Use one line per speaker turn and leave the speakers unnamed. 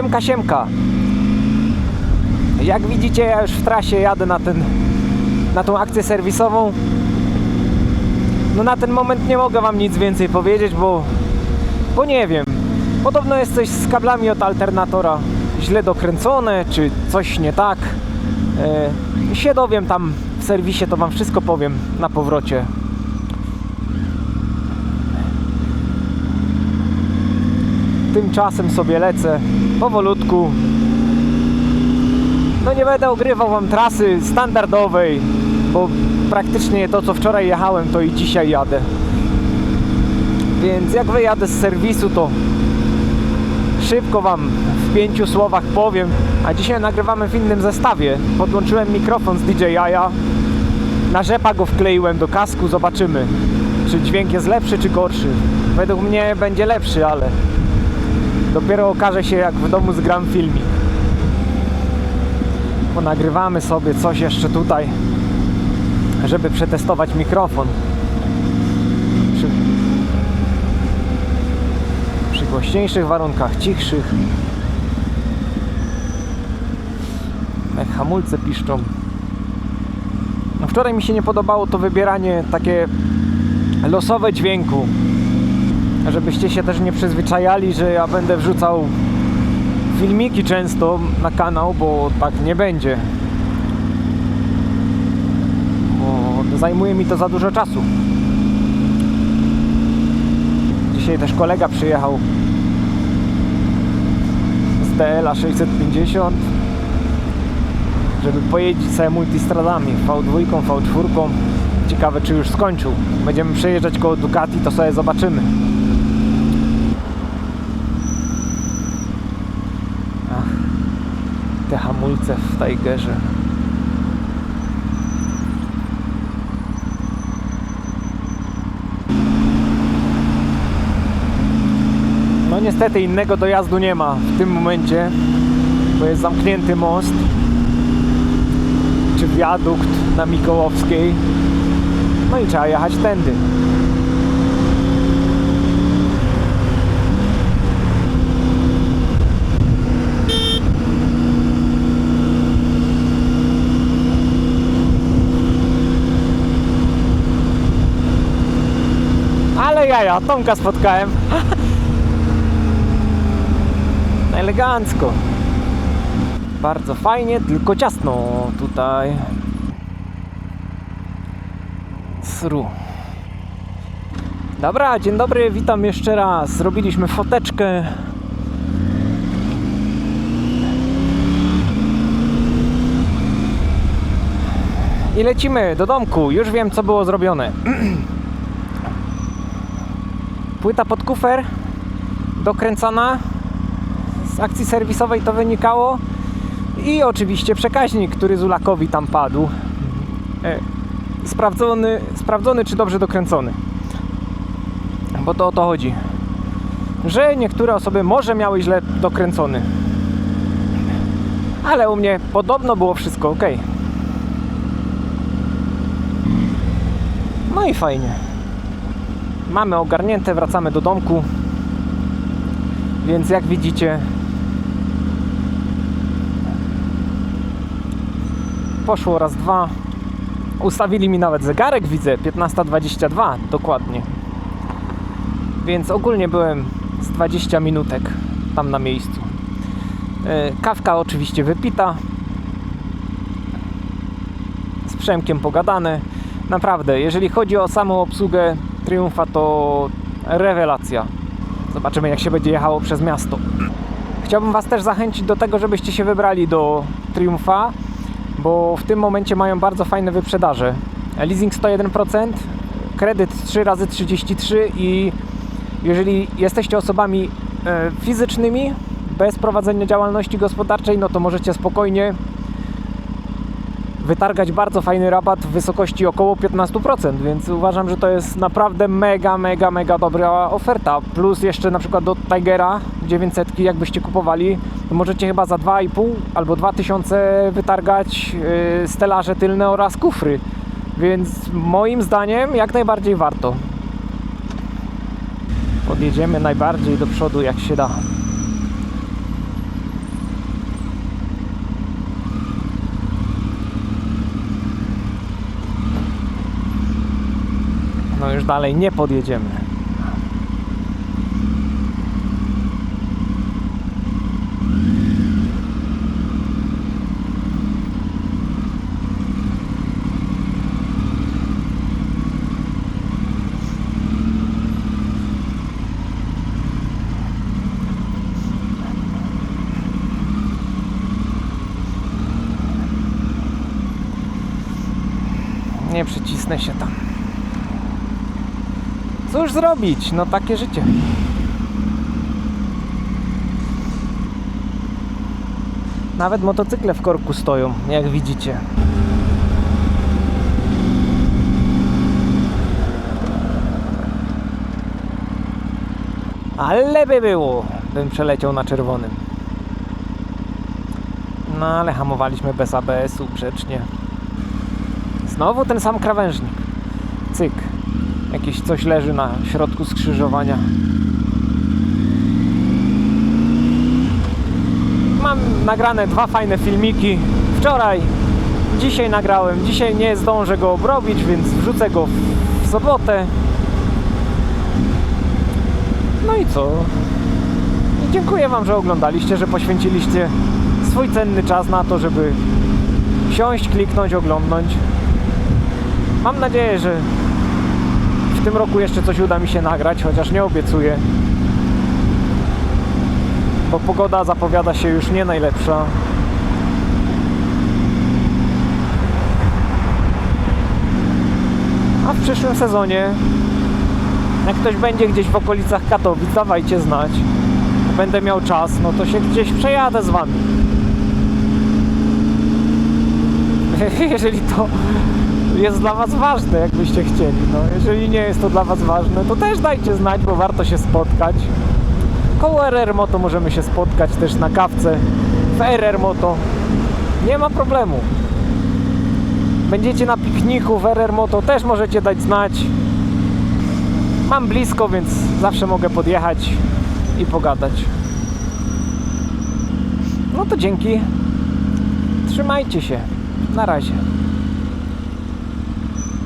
Siemka, siemka. Jak widzicie, ja już w trasie jadę na ten, na tą akcję serwisową. No na ten moment nie mogę wam nic więcej powiedzieć, bo, bo nie wiem. Podobno jest coś z kablami od alternatora źle dokręcone, czy coś nie tak. E, się dowiem tam w serwisie, to wam wszystko powiem na powrocie. Tymczasem sobie lecę powolutku. No nie będę ogrywał wam trasy standardowej, bo praktycznie to co wczoraj jechałem, to i dzisiaj jadę. Więc jak wyjadę z serwisu, to szybko wam w pięciu słowach powiem. A dzisiaj nagrywamy w innym zestawie. Podłączyłem mikrofon z DJI-a. Na rzepa go wkleiłem do kasku, zobaczymy. Czy dźwięk jest lepszy, czy gorszy. Według mnie będzie lepszy, ale dopiero okaże się jak w domu zgram filmik. Ponagrywamy sobie coś jeszcze tutaj, żeby przetestować mikrofon. Przy, przy głośniejszych warunkach, cichszych. Jak hamulce piszczą. No wczoraj mi się nie podobało to wybieranie takie losowe dźwięku. Żebyście się też nie przyzwyczajali, że ja będę wrzucał filmiki często na kanał, bo tak nie będzie. Bo zajmuje mi to za dużo czasu. Dzisiaj też kolega przyjechał z DL-a 650 żeby pojeździć sobie multistradami V2, V4 ciekawe czy już skończył będziemy przejeżdżać koło Ducati to sobie zobaczymy Te hamulce w Tigerze no niestety innego dojazdu nie ma w tym momencie bo jest zamknięty most czy wiadukt na Mikołowskiej. No i trzeba jechać tędy. Ale jaja, Tomka spotkałem. Elegancko. Bardzo fajnie, tylko ciasno tutaj. Sru. Dobra, dzień dobry, witam jeszcze raz. Zrobiliśmy foteczkę. I lecimy do domku. Już wiem, co było zrobione. Płyta pod kufer dokręcana. Z akcji serwisowej to wynikało. I oczywiście przekaźnik, który Zulakowi tam padł. E, sprawdzony, sprawdzony czy dobrze dokręcony. Bo to o to chodzi. Że niektóre osoby może miały źle dokręcony. Ale u mnie podobno było wszystko ok. No i fajnie. Mamy ogarnięte, wracamy do domku. Więc jak widzicie, poszło raz, dwa. Ustawili mi nawet zegarek, widzę, 15.22 dokładnie. Więc ogólnie byłem z 20 minutek tam na miejscu. E, Kawka oczywiście wypita. Z Przemkiem pogadane. Naprawdę, jeżeli chodzi o samą obsługę Triumfa, to rewelacja. Zobaczymy, jak się będzie jechało przez miasto. Chciałbym Was też zachęcić do tego, żebyście się wybrali do Triumfa bo w tym momencie mają bardzo fajne wyprzedaże. Leasing 101%, kredyt 3 razy 33 i jeżeli jesteście osobami e, fizycznymi bez prowadzenia działalności gospodarczej, no to możecie spokojnie wytargać bardzo fajny rabat w wysokości około 15%, więc uważam, że to jest naprawdę mega, mega, mega dobra oferta. Plus jeszcze na przykład do Tigera 900 jakbyście kupowali, to możecie chyba za 2,5 albo 2000 wytargać yy, stelaże tylne oraz kufry. Więc moim zdaniem jak najbardziej warto. Podjedziemy najbardziej do przodu jak się da. No już dalej nie podjedziemy. Nie przycisnę się tam. Cóż zrobić? No takie życie. Nawet motocykle w korku stoją, jak widzicie. Ale by było, bym przeleciał na czerwonym. No ale hamowaliśmy bez ABS-u grzecznie. Znowu ten sam krawężnik. Cyk. Jakieś coś leży na środku skrzyżowania. Mam nagrane dwa fajne filmiki. Wczoraj, dzisiaj nagrałem. Dzisiaj nie zdążę go obrobić, więc wrzucę go w- sobotę. No i co? I dziękuję Wam, że oglądaliście, że poświęciliście swój cenny czas na to, żeby siąść, kliknąć, oglądnąć. Mam nadzieję, że w tym roku jeszcze coś uda mi się nagrać, chociaż nie obiecuję. Bo pogoda zapowiada się już nie najlepsza. A w przyszłym sezonie, jak ktoś będzie gdzieś w okolicach Katowic, dawajcie znać. Będę miał czas, no to się gdzieś przejadę z wami. Jeżeli to jest dla Was ważne, jakbyście chcieli. No, jeżeli nie jest to dla Was ważne, to też dajcie znać, bo warto się spotkać. Koło RR Moto możemy się spotkać też na kawce w RR Moto. Nie ma problemu. Będziecie na pikniku w RR Moto, też możecie dać znać. Mam blisko, więc zawsze mogę podjechać i pogadać. No to dzięki. Trzymajcie się. Na razie.